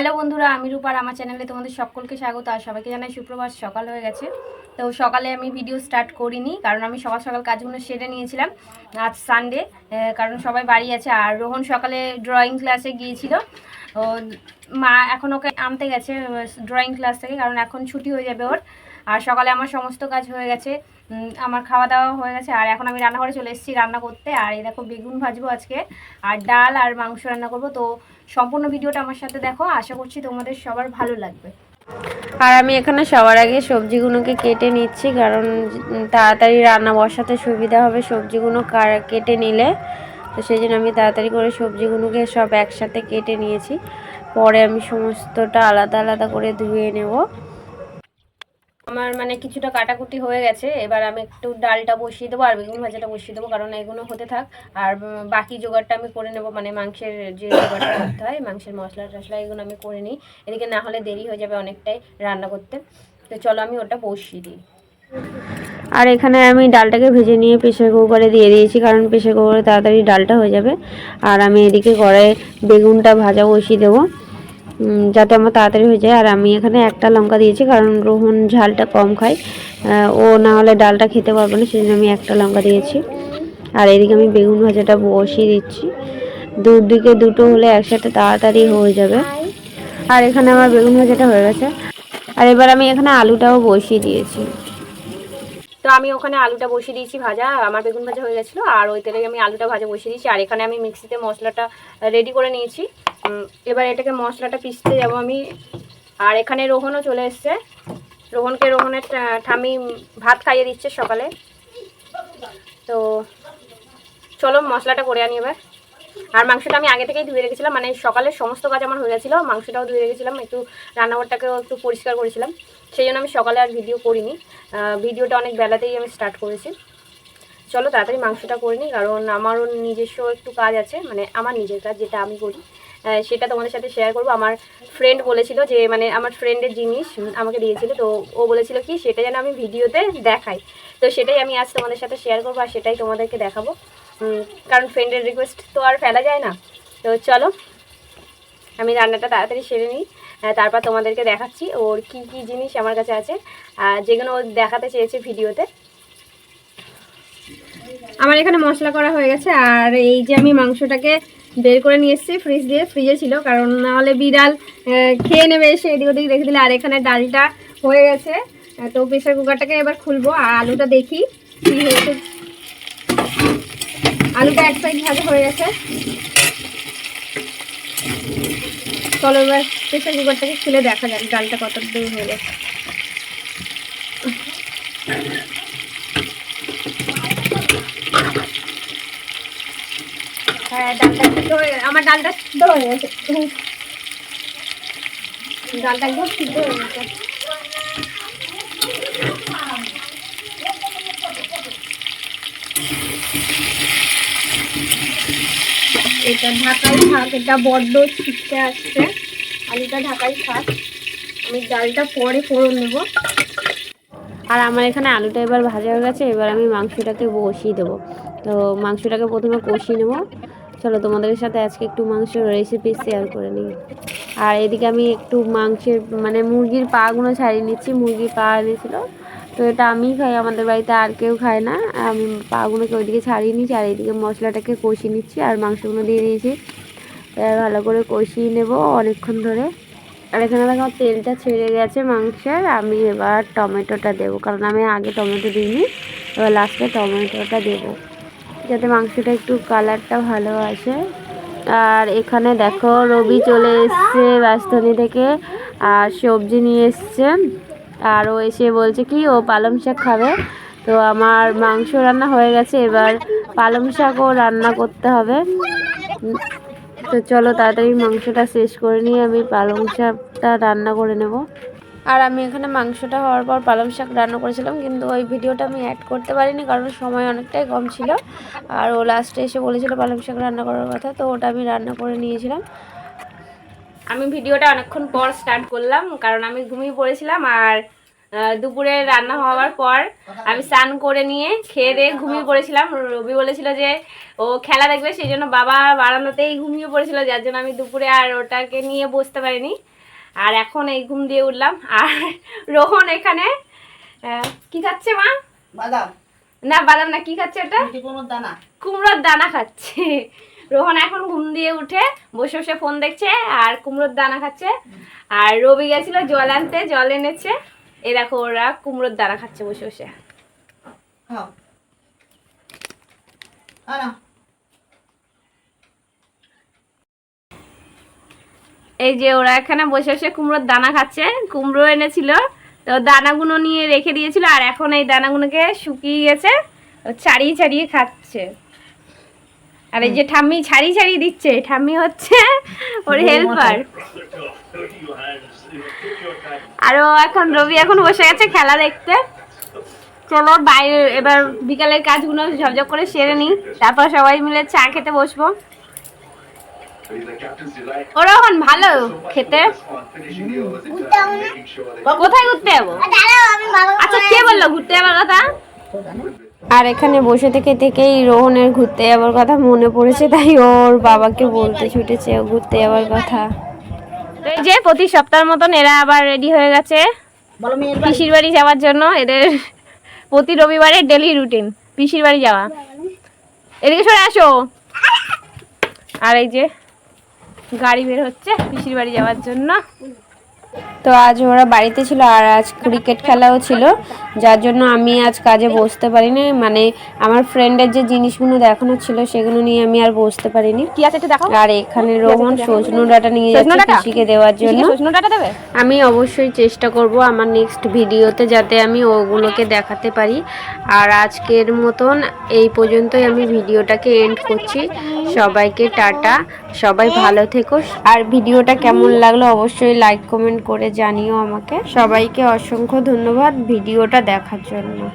Hello বন্ধুরা, আমি রূপার আমার চ্যানেলে তোমাদের সকলকে স্বাগত। আর সবাইকে জানাই সুপ্রভাত, সকাল হয়ে গেছে। তো সকালে আমি ভিডিও স্টার্ট করিনি, কারণ আমি সকাল সকাল কাজগুলো সেরে নিয়েছিলাম। আজ সানডে কারণ সবাই বাড়ি আছে। আর রোহন সকালে ড্রয়িং ক্লাসে গিয়েছিল। ও, মা এখন ওকে আনতে গেছে ড্রয়িং ক্লাস থেকে, কারণ এখন ছুটি হয়ে যাবে ওর। আর সকালে আমার সমস্ত কাজ হয়ে গেছে। আমার খাওয়া দাওয়া হয়ে গেছে। আর এখন আমি রান্নাঘরে চলে এসেছি রান্না করতে। আর এই দেখো বেগুন ভাজবো আজকে। আর ডাল আর মাংস রান্না করব। তো সম্পূর্ণ ভিডিওটা আমার সাথে দেখো। আশা করছি তোমাদের সবার ভালো লাগবে। আর আমি এখানে সবার আগে সবজিগুলোকে কেটে নিচ্ছি, কারণ তাড়াতাড়ি রান্না বসাতে সুবিধা হবে সবজিগুলো কেটে নিলে। তো সেই জন্য আমি তাড়াতাড়ি করে সবজিগুলোকে সব একসাথে কেটে নিয়েছি। পরে আমি সমস্তটা আলাদা আলাদা করে ধুয়ে নেব। আমার মানে কিছুটা কাটাকুটি হয়ে গেছে। এবার আমি একটু ডালটা বসিয়ে দেবো আর বেগুন ভাজাটা বসিয়ে দেবো, কারণ এগুলো হতে থাক। আর বাকি জোগাড়টা আমি করে নেব মানে মাংসের যে জোগাড়টা করতে হয়, মাংসের মশলা টশলা এগুলো আমি করে নিই। এদিকে না হলে দেরি হয়ে যাবে অনেকটাই রান্না করতে। তো চলো আমি ওটা বসিয়ে দিই। আর এখানে আমি ডালটাকে ভেজে নিয়ে প্রেশার কুকারে দিয়ে দিয়েছি, কারণ প্রেশার কুকারে তাড়াতাড়ি ডালটা হয়ে যাবে। আর আমি এদিকে কড়াই বেগুনটা ভাজা বসিয়ে দেবো। যাতে আমার তাড়াতাড়ি হয়ে যায়। আর আমি এখানে একটা লঙ্কা দিয়েছি, কারণ রোহন ঝালটা কম খায়। ও না হলে ডালটা খেতে পারবে না সেই জন্য আমি একটা লঙ্কা দিয়েছি। আর এদিকে আমি বেগুন ভাজাটা বসিয়ে দিচ্ছি। দুদিকে দুটো হলে একসাথে তাড়াতাড়ি হয়ে যাবে। আর এখানে আমার বেগুন ভাজাটা হয়ে গেছে। আর এবার আমি এখানে আলুটাও বসিয়ে দিয়েছি। তো আমি ওখানে আলুটা বসিয়ে দিয়েছি ভাজা আমার বেগুন ভাজা হয়ে গেছিল। আর ওই তেলে আমি আলুটা ভাজা বসিয়ে দিয়েছি। আর এখানে আমি মিক্সিতে মশলাটা রেডি করে নিয়েছি। এবার এটাকে মশলাটা পিষতে যাব আমি। আর এখানে রোহনও চলে এসছে। রোহনকে রোহনের ঠামি ভাত খাইয়ে দিচ্ছে সকালে। তো চলো মশলাটা করে আনি এবার। আর মাংসটা আমি আগে থেকেই ধুয়ে রেখেছিলাম মানে সকালের সমস্ত কাজ আমার হয়ে গেছিল, মাংসটাও ধুয়ে রেখেছিলাম, একটু রান্নাঘরটাকেও একটু পরিষ্কার করেছিলাম। সেই জন্য আমি সকালে আর ভিডিও করিনি। ভিডিওটা অনেক বেলাতেই আমি স্টার্ট করেছি। চলো তাড়াতাড়ি মাংসটা করে নিই, কারণ আমারও নিজস্ব একটু কাজ আছে মানে আমার নিজের কাজ যেটা আমি করি সেটা তোমাদের সাথে শেয়ার করব। আমার ফ্রেন্ড বলেছিল যে মানে আমার ফ্রেন্ডের জিনিস আমাকে দিয়েছিল, তো ও বলেছিল কি, সেটা যেন আমি ভিডিওতে দেখাই। তো সেটাই আমি আজ তোমাদের সাথে শেয়ার করব আর সেটাই তোমাদেরকে দেখাবো। কারণ ফ্রেন্ডের রিকোয়েস্ট তো আর ফেলা যায় না। তো চলো, আমি রান্নাটা তাড়াতাড়ি সেরে নিই তারপর তোমাদেরকে দেখাচ্ছি ওর কি কি জিনিস আমার কাছে আছে। যেগুলো ও দেখাতে চেয়েছে ভিডিওতে। আমার এখানে মশলা করা হয়ে গেছে, আর এই যে আমি মাংসটাকে বের করে নিয়ে এসেছি ফ্রিজ দিয়ে ফ্রিজে ছিল, কারণ নাহলে বিড়াল খেয়ে নেবে এসে এদিক ওদিক রেখে দিলে। আর এখানে ডালটা হয়ে গেছে তো প্রেশার কুকারটাকে এবার খুলবো, আর আলুটা দেখি কি হয়েছে। আলুটা এক সাইড ভাজা হয়ে গেছে। চলো এবার প্রেশার কুকারটাকে খুলে দেখা যাক ডালটা কত দূর হয়ে গেছে। ডালটা আমার ডালটা সিদ্ধ হয়ে গেছে। ডালটা একদম সিদ্ধ হয়ে গেছে। এটা ঢাকাই থাক এটা বড্ড ছিটকে আসছে। আলুটা ঢাকাই থাক আমি ডালটা পরে ফোড়ন নেব আর আমার এখানে আলুটা এবার ভাজা হয়ে গেছে। এবার আমি মাংসটাকে বসিয়ে দেবো। তো মাংসটাকে প্রথমে কষিয়ে নেব। চলো তোমাদের সাথে আজকে একটু মাংসের রেসিপি শেয়ার করে নিই। আর এদিকে আমি একটু মাংসের মানে মুরগির পাগুলো ছাড়িয়ে নিচ্ছি, মুরগির পা এনেছিল। তো এটা আমিই খাই, আমাদের বাড়িতে আর কেউ খায় না। আমি পাগুলোকে ওইদিকে ছাড়িয়ে নিচ্ছি, আর এইদিকে মশলাটাকে কষিয়ে নিচ্ছি, আর মাংসগুলো দিয়ে দিয়েছি। ভালো করে কষিয়ে নেব অনেকক্ষণ ধরে। আর এখানে দেখো, তেলটা ছেড়ে গেছে মাংসের। আমি এবার টমেটোটা দেবো, কারণ আমি আগে টমেটো দিইনি, এবার লাস্টে টমেটোটা দেবো। যাতে মাংসটা একটু কালারটা ভালো আসে। আর এখানে দেখো, রবি চলে এসছে রাজধানী থেকে, আর সবজি নিয়ে এসছে। আর ও এসে বলছে কি, ও পালং শাক খাবে। তো আমার মাংস রান্না হয়ে গেছে, এবার পালং শাকও রান্না করতে হবে। তো চলো তাড়াতাড়ি মাংসটা শেষ করে নিয়ে আমি পালং শাকটা রান্না করে নেব। আর আমি এখানে মাংসটা হওয়ার পর পালং শাক রান্না করেছিলাম, কিন্তু ওই ভিডিওটা আমি অ্যাড করতে পারিনি কারণ সময় অনেকটাই কম ছিল। আর ও লাস্টে এসে বলেছিল পালং শাক রান্না করার কথা, তো ওটা আমি রান্না করে নিয়েছিলাম। আমি ভিডিওটা অনেকক্ষণ পর স্টার্ট করলাম, কারণ আমি ঘুমিয়ে পড়েছিলাম আর দুপুরে রান্না হওয়ার পর আমি স্নান করে নিয়ে খেয়ে দিয়ে ঘুমিয়ে পড়েছিলাম। রবি বলেছিল যে ও খেলা দেখবে, সেই জন্য বাবা বারান্দাতেই ঘুমিয়ে পড়েছিল, যার জন্য আমি দুপুরে আর ওটাকে নিয়ে বসতে পারিনি। আর এখন এই ঘুম দিয়ে উঠলাম। আর রোহন এখানে কি খাচ্ছে মা? বাদাম। না বাদাম না কি খাচ্ছে ওটা? কুমড়োর দানা। কুমড়োর দানা খাচ্ছে। রোহন এখন ঘুম দিয়ে উঠে বসে বসে ফোন দেখছে আর কুমড়োর দানা খাচ্ছে। আর রবি গেছিল জল আনতে জল এনেছে। এ দেখো ওরা কুমড়োর দানা খাচ্ছে বসে বসে। খাও এই যে ওরা এখানে বসে বসে কুমড়োর দানা খাচ্ছে কুমড়ো এনেছিল তো দানাগুলো নিয়ে রেখে দিয়েছিল আর এখন এই দানাগুলোকে শুকিয়ে গেছে ছাড়িয়ে ছাড়িয়ে খাচ্ছে। আর এই যে ঠাম্মি ছাড়িয়ে ছাড়িয়ে দিচ্ছে ঠাম্মি হচ্ছে ওর হেল্পার আর ও এখন রবি এখন বসে গেছে খেলা দেখতে। চলো বাইরে এবার বিকালের কাজগুলো ঝপঝপ করে সেরে নিই তারপর সবাই মিলে চা খেতে বসবো। ওরা এখন ভালো খেতে? কোথায় ঘুরতে যাব? আচ্ছা কে বলল ঘুরতে যাবার কথা? আর এখানে বসে থেকে থেকেই রোহনের ঘুরতে যাওয়ার কথা মনে পড়েছে তাই ওর বাবাকে বলতে ছুটেছে ও ঘুরতে যাওয়ার কথা। তো এই যে প্রতি সপ্তাহের মতন এরা আবার রেডি হয়ে গেছে পিসির বাড়ি যাওয়ার জন্য। এদের প্রতি রবিবারে ডেলি রুটিন পিসির বাড়ি যাওয়া। এদিকে সরে আসো। আর এই যে গাড়ি বের হচ্ছে পিসির বাড়ি যাওয়ার জন্য। তো আজ ওরা বাড়িতে ছিল আর আজ ক্রিকেট খেলাও ছিল। যার জন্য আমি আজ কাজে বসতে পারিনি। মানে আমার ফ্রেন্ডের যে জিনিসগুলো দেখানো ছিল সেগুলো নিয়ে আমি আর বসতে পারিনি। কি আছে একটু দেখো আর এখানে রোহন সজনু ডাটা নিয়ে যাচ্ছে? দেওয়ার জন্য। সজনে ডাটা দেবে? আমি অবশ্যই চেষ্টা করব আমার নেক্সট ভিডিওতে যাতে আমি ওগুলোকে দেখাতে পারি। আর আজকের মতন এই পর্যন্তই আমি ভিডিওটাকে এন্ড করছি। সবাইকে টাটা। সবাই ভালো থেকো। আর ভিডিওটা কেমন লাগল অবশ্যই লাইক করে জানিও আমাকে। সবাইকে অসংখ্য ধন্যবাদ ভিডিওটা দেখার জন্য।